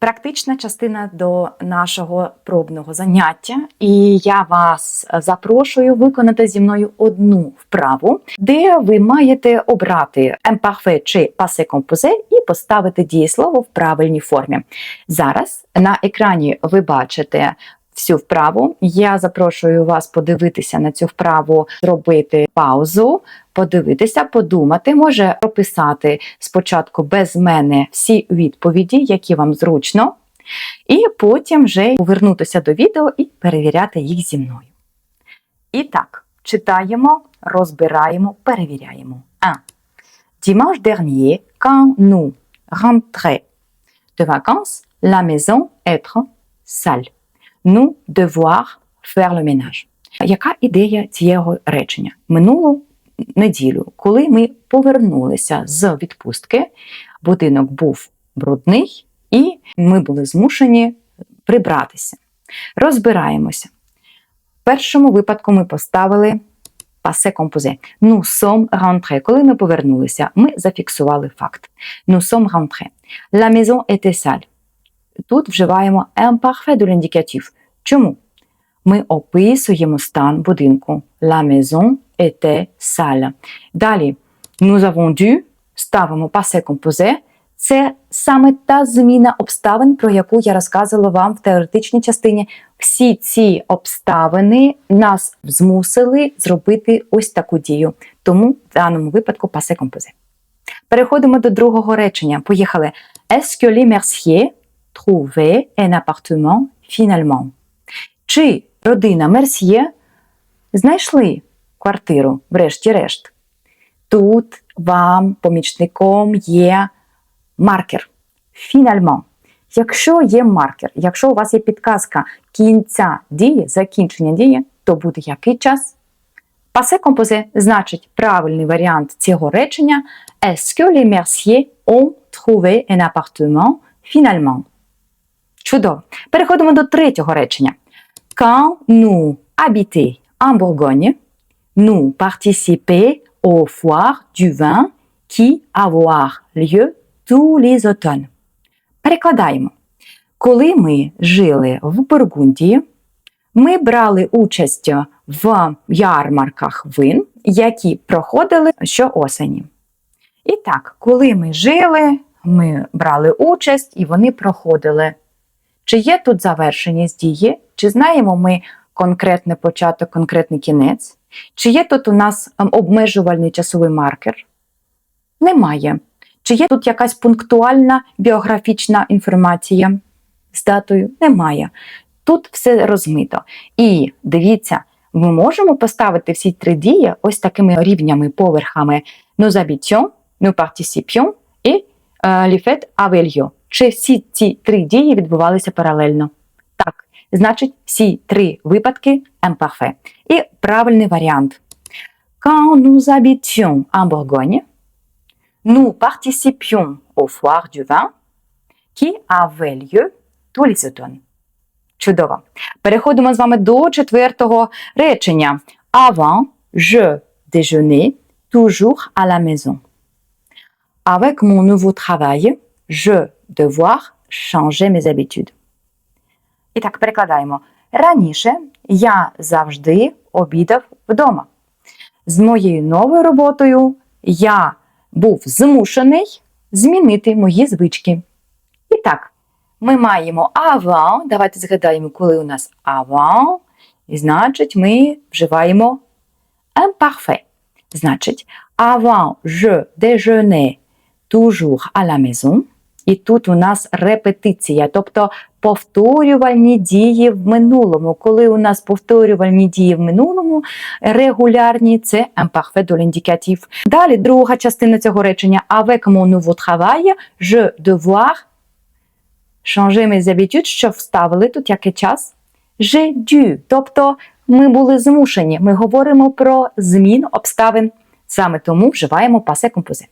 Практична частина до нашого пробного заняття, і я вас запрошую виконати зі мною одну вправу, де ви маєте обрати imparfait чи passé composé і поставити дієслово в правильній формі. Зараз на екрані ви бачите всю вправу. Я запрошую вас подивитися на цю вправу, зробити паузу, подивитися, подумати, може прописати спочатку без мене всі відповіді, які вам зручно, і потім вже повернутися до відео і перевіряти їх зі мною. І так, читаємо, розбираємо, перевіряємо. 1. Dimanche dernier, quand nous rentrions de vacances, la maison être sale. Nous devoir faire le ménage. Яка ідея цього речення? Минулу неділю, коли ми повернулися з відпустки, будинок був брудний, і ми були змушені прибратися. Розбираємося. В першому випадку ми поставили passé composé. Nous sommes rentrés. Коли ми повернулися, ми зафіксували факт. Nous sommes rentrés. La maison était sale. Тут вживаємо imparfait de l'indicatif. Чому? Ми описуємо стан будинку. La maison était sale. Далі, nous avons dû, ставимо passé composé. Це саме та зміна обставин, про яку я розказувала вам в теоретичній частині. Всі ці обставини нас змусили зробити ось таку дію. Тому в даному випадку passé composé. Переходимо до другого речення. Поїхали. Est-ce que les Merciers trouvaient un appartement finalement? Чи родина Мерсьє знайшли квартиру, врешті-решт? Тут вам помічником є маркер. Фінальмон. Якщо є маркер, якщо у вас є підказка кінця дії, закінчення дії, то буде який час? Passé composé значить правильний варіант цього речення Est-ce que les Merciers ont trouvé un appartement finalement? Чудово. Переходимо до третього речення. Quand nous habitions en Bourgogne, nous participons aux foires du vin qui avoir lieu tous les automnes. Перекладаємо. Коли ми жили в Бургундії, ми брали участь в ярмарках вин, які проходили щоосені. І так, коли ми жили, ми брали участь і вони проходили. Чи є тут завершеність дії? Чи знаємо ми конкретний початок, конкретний кінець? Чи є тут у нас ем, обмежувальний часовий маркер? Немає. Чи є тут якась пунктуальна біографічна інформація з датою? Немає. Тут все розмито. І дивіться, ми можемо поставити всі три дії ось такими рівнями, поверхами. Nous habitions, nous participions і les fêtes avaient lieu. Чи всі ці три дії відбувалися паралельно? Значить, всі три випадки imparfait. І правильний варіант. Quand nous habitions en Bourgogne, nous participions aux foires du vin qui avaient lieu tous les automnes. Чудово. Переходимо з вами до четвертого речення. Avant, je déjeunais toujours à la maison. Avec mon nouveau travail, je devoir changer mes habitudes. І так, перекладаємо. Раніше я завжди обідав вдома. З моєю новою роботою я був змушений змінити мої звички. І так, ми маємо avant. Давайте згадаємо, коли у нас avant. І значить, ми вживаємо imparfait. Значить, avant je déjeunais toujours à la maison. І тут у нас репетиція, тобто повторювальні дії в минулому. Коли у нас повторювальні дії в минулому регулярні, це imparfait de l'indicatif. Далі друга частина цього речення avec mon nouveau travail, je devoir changer mes habitudes, що вставили тут який час? J'ai dû, тобто ми були змушені. Ми говоримо про змін обставин. Саме тому вживаємо passé composé.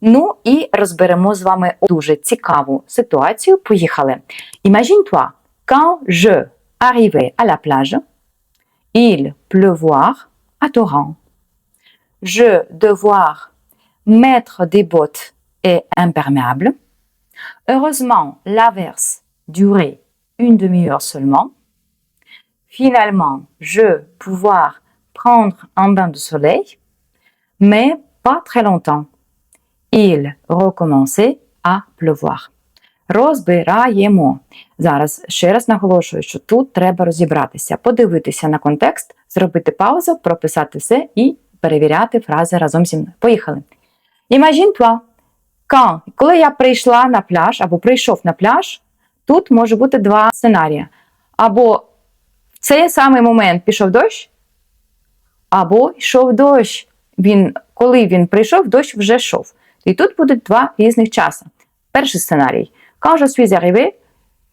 Ну і розберемо з вами дуже цікаву ситуацію. Поїхали. Imagine-toi, quand je arrivais à la plage, il pleuvoir à torrent. Je devoir mettre des bottes et imperméables. Heureusement, l'averse durait une demi-heure seulement. Finalement, je pouvoir prendre un bain de soleil, mais pas très longtemps. Il recommençait à pleuvoir. Розбираємо. Зараз ще раз наголошую, що тут треба розібратися, подивитися на контекст, зробити паузу, прописати все і перевіряти фрази разом зі мною. Поїхали. Imagine-toi, quand, коли я прийшла на пляж або прийшов на пляж, тут може бути два сценарії. Або в цей самий момент пішов дощ, або йшов дощ. Він, Коли він прийшов, дощ вже йшов. І тут будуть два різних часи. Перший сценарій. Je suis arrivé,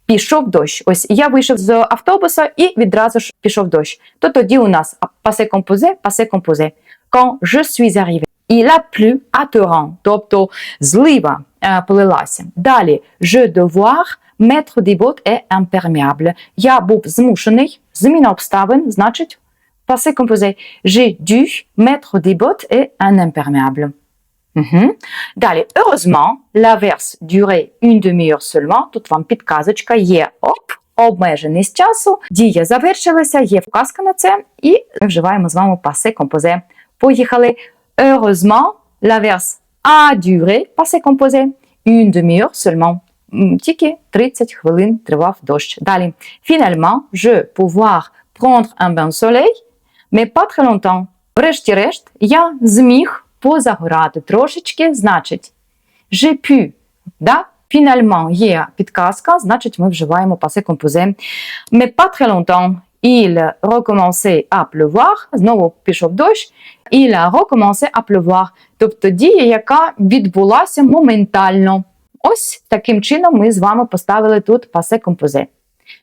пішов дощ. Ось я вийшов з автобуса і відразу ж пішов дощ. То тоді у нас passé composé, passé composé. Quand je suis arrivé. Il a plu à torrent, тобто злива е, полилася. Далі, je devoir mettre des bottes et imperméable. Я був змушений, зміна обставин, значить, passé composé. J'ai dû mettre des bottes et un imperméable. Угу. Далі, heureusement, l'averse durait une demi-heure seulement. Тут вам підказочка є оп, обмеженість часу. Дія завершилася, є вказка на це, і ми вживаємо з вами passé composé. Поїхали. Heureusement, l'averse a duré, passé composé, une demi-heure seulement. Тільки 30 хвилин тривав дощ. Далі. Finalement, je pouvoir prendre un bain soleil, mais pas très longtemps. Врешті-решт, я зміг позагорати трошечки, значить, j'ai pu, да? Finalement є підказка, значить, ми вживаємо passé composé. Mais pas très longtemps. Il recommençait à pleuvoir, знову пішов дощ, il a recommencé тобто дія, яка відбулася моментально. Ось таким чином ми з вами поставили тут passé composé.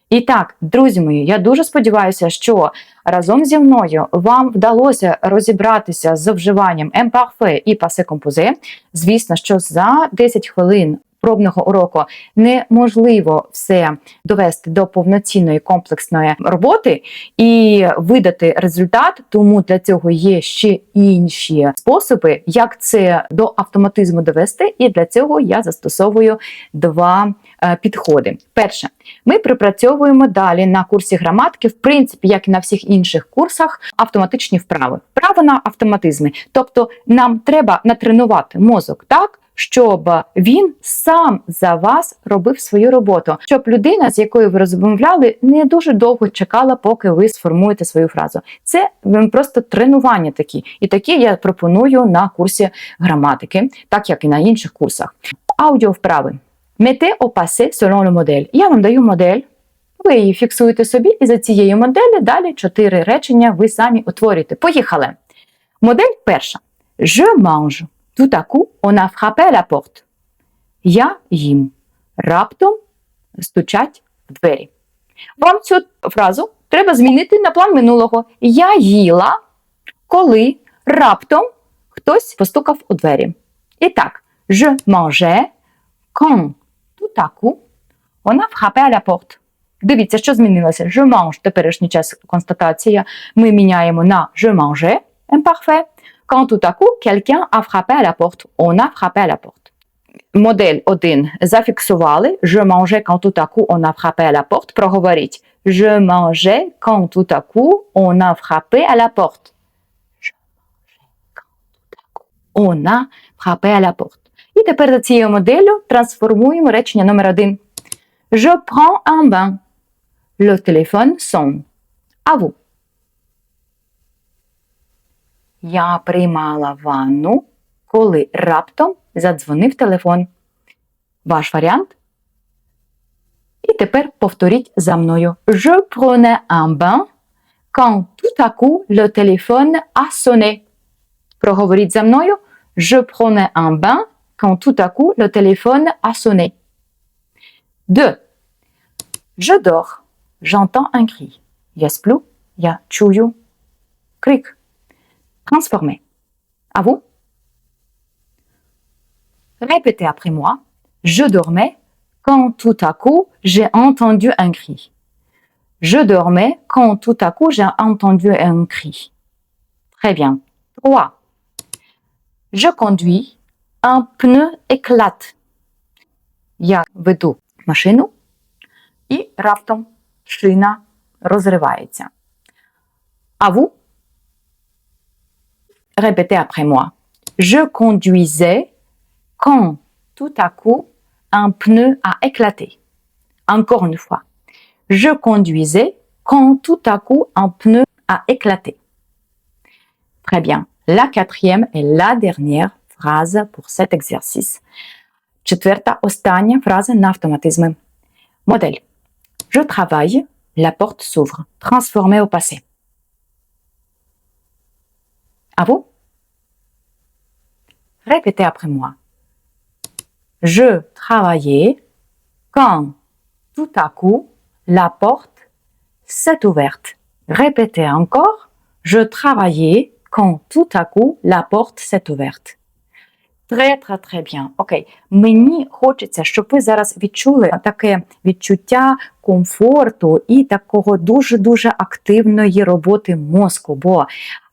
І так, друзі мої, я дуже сподіваюся, що разом зі мною вам вдалося розібратися з вживанням емпарфе і пасе композе. Звісно, що за 10 хвилин. Пробного уроку неможливо все довести до повноцінної комплексної роботи і видати результат, тому для цього є ще інші способи, як це до автоматизму довести. І для цього я застосовую два Е, підходи. Перше, ми припрацьовуємо далі на курсі граматики, в принципі, як і на всіх інших курсах, автоматичні вправи. Вправи на автоматизми. Тобто нам треба натренувати мозок так. Щоб він сам за вас робив свою роботу, щоб людина, з якою ви розмовляли, не дуже довго чекала, поки ви сформуєте свою фразу. Це просто тренування такі, і такі я пропоную на курсі граматики, так як і на інших курсах. Mettez au passé selon le modèle. Я вам даю модель, ви її фіксуєте собі, і за цією моделлю далі чотири речення ви самі утворюєте. Поїхали. Модель перша. Je mange. Tout à coup, on a frappé à la porte. Я їм. Раптом стучать в двері. Вам цю фразу треба змінити на план минулого. Я їла, коли раптом хтось постукав у двері. І так, je mangeais quand tout à coup, on a frappé à la porte. Дивіться, що змінилося. Je mange, теперішній час констатація. Ми міняємо на je mangeais, imparfait. Quand tout à coup, quelqu'un a frappé à la porte. On a frappé à la porte. Модель 1 зафіксували. Je mangeais quand tout à coup, on a frappé à la porte. Проговоріть. Je mangeais quand tout à coup, on a frappé à la porte. Je mangeais quand tout à coup, on a frappé à la porte. І тепер за цією моделлю трансформуємо речення номер один. Je prends un bain. Le téléphone sonne. А vous? Я приймала ванну, коли раптом задзвонив телефон. Ваш варіант? І тепер повторіть за мною. Je prenais un bain quand tout à coup le téléphone a sonné. Проговоріть за мною. Je prenais un bain quand tout à coup le téléphone a sonné. 2. Je dors. J'entends un cri. Я сплю. Я чую крик. Transformé. À vous. Répétez après moi. Je dormais quand tout à coup j'ai entendu un cri. Je dormais quand tout à coup j'ai entendu un cri. Très bien. 3. Je conduis un pneu éclate. Я веду машину, і раптом шина розривається. А vous? Répétez après moi. Je conduisais quand tout à coup un pneu a éclaté. Encore une fois. Je conduisais quand tout à coup un pneu a éclaté. Très bien. La quatrième et la dernière phrase pour cet exercice. Четверта, остання фраза на автоматизми. Модель. Je travaille, la porte s'ouvre. Transformé au passé. À vous? Répétez après moi. Je travaillais quand tout à coup la porte s'est ouverte. Répétez encore. Je travaillais quand tout à coup la porte s'est ouverte. Très, très, très bien. Окей. Мені хочеться, щоб ви зараз відчули таке відчуття комфорту і такого дуже-дуже активної роботи мозку. Бо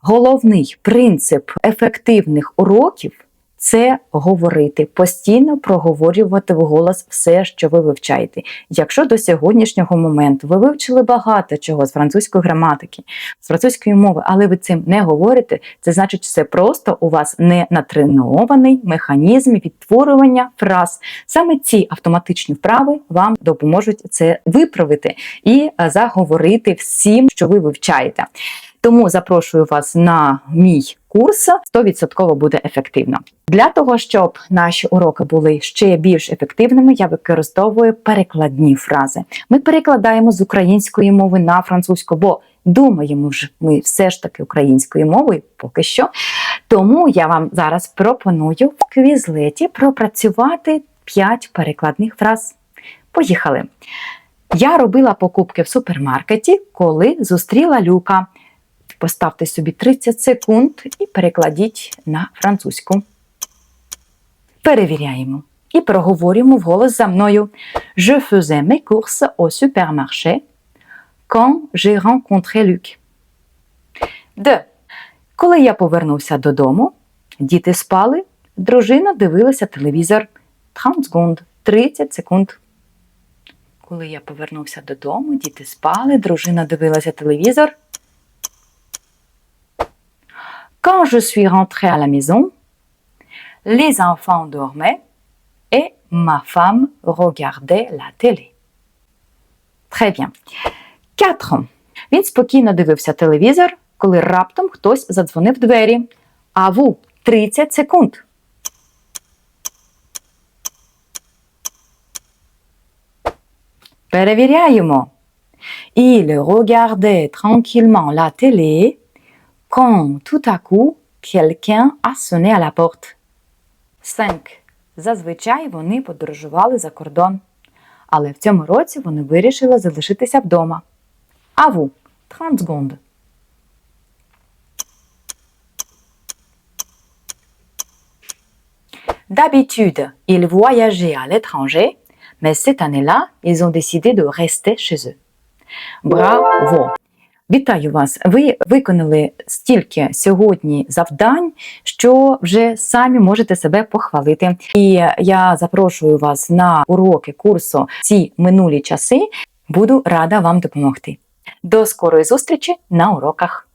головний принцип ефективних уроків це говорити, постійно проговорювати вголос все, що ви вивчаєте. Якщо до сьогоднішнього моменту ви вивчили багато чого з французької граматики, з французької мови, але ви цим не говорите, це значить, це просто у вас не натренований механізм відтворювання фраз. Саме ці автоматичні вправи вам допоможуть це виправити і е, заговорити всім, що ви вивчаєте. Тому запрошую вас на мій курс 100% буде ефективно. Для того, щоб наші уроки були ще більш ефективними, я використовую перекладні фрази. Ми перекладаємо з української мови на французьку, бо думаємо ж ми все ж таки українською мовою поки що. Тому я вам зараз пропоную в квізлеті пропрацювати 5 перекладних фраз. Поїхали! Я робила покупки в супермаркеті, коли зустріла люка. Поставте собі 30 секунд і перекладіть на французьку. Перевіряємо. І проговорюємо вголос за мною. Je faisais mes courses au supermarché quand j'ai rencontré Luc. Д. Коли я повернувся додому, діти спали, дружина дивилася телевізор. 30 секунд. 30 секунд. Коли я повернувся додому, діти спали, дружина дивилася телевізор. Quand je suis rentrée à la maison, les enfants dormaient et ma femme regardait la télé. Très bien. 4. Він спокійно дивився телевізор, коли раптом хтось задзвонив в двері. А ву 30 секунд. Перевіряємо. Il regardait tranquillement la télé quand tout à coup quelqu'un a sonné à la porte. 5. Зазвичай вони подорожували за кордон. Але в цьому році вони вирішили залишитися вдома. А ву 30 секунд. D'habitude, ils voyageaient à l'étranger, mais cette année-là, ils ont décidé de rester chez eux. Браво! Вітаю вас! Ви виконали стільки сьогодні завдань, що вже самі можете себе похвалити. І я запрошую вас на уроки курсу ці минулі часи. Буду рада вам допомогти. До скорої зустрічі на уроках!